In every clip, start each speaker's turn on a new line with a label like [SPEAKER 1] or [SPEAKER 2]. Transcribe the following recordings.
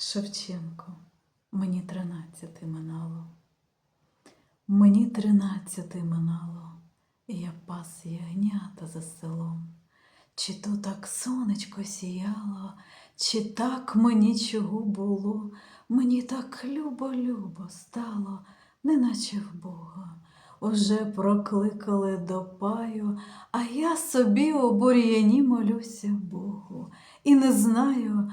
[SPEAKER 1] Шевченко, мені тринадцяти минало. Мені тринадцяти минало, і я пас ягнята за селом. Чи то так сонечко сіяло, чи так мені чого було, мені так любо-любо стало, неначе в Бога. Уже прокликали до паю, а я собі у бур'яні молюся Богу. І не знаю,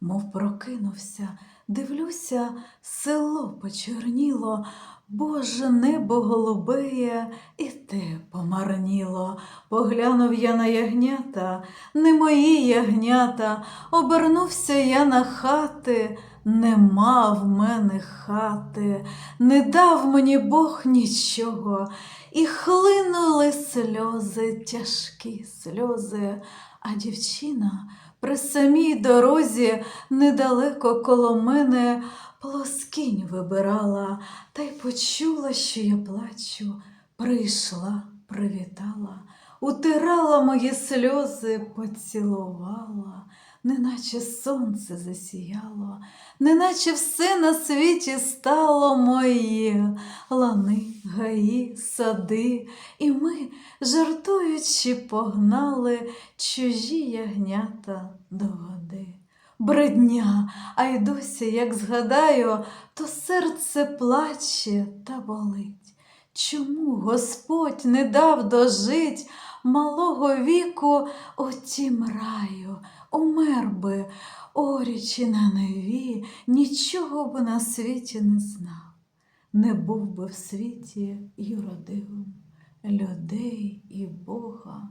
[SPEAKER 1] Мов прокинувся, дивлюся, село почорніло, Боже небо голубеє, і те помарніло. Поглянув я на ягнята, не мої ягнята, обернувся я на хати, нема в мене хати, не дав мені Бог нічого, і хлинули сльози, тяжкі сльози, а дівчина при самій дорозі недалеко коло мене плоскінь вибирала, та й почула, що я плачу, прийшла, привітала, утирала мої сльози, поцілувала, неначе сонце засіяло, неначе все на світі стало моє, лани, гаї, сади, і ми, жартуючи, погнали чужі ягнята до води. Бредня, а й досі, як згадаю, то серце плаче та болить. Чому Господь не дав дожить малого віку у тім раю, умер би, орічі на неві, нічого б на світі не знав, не був би в світі і юродивим, людей і Бога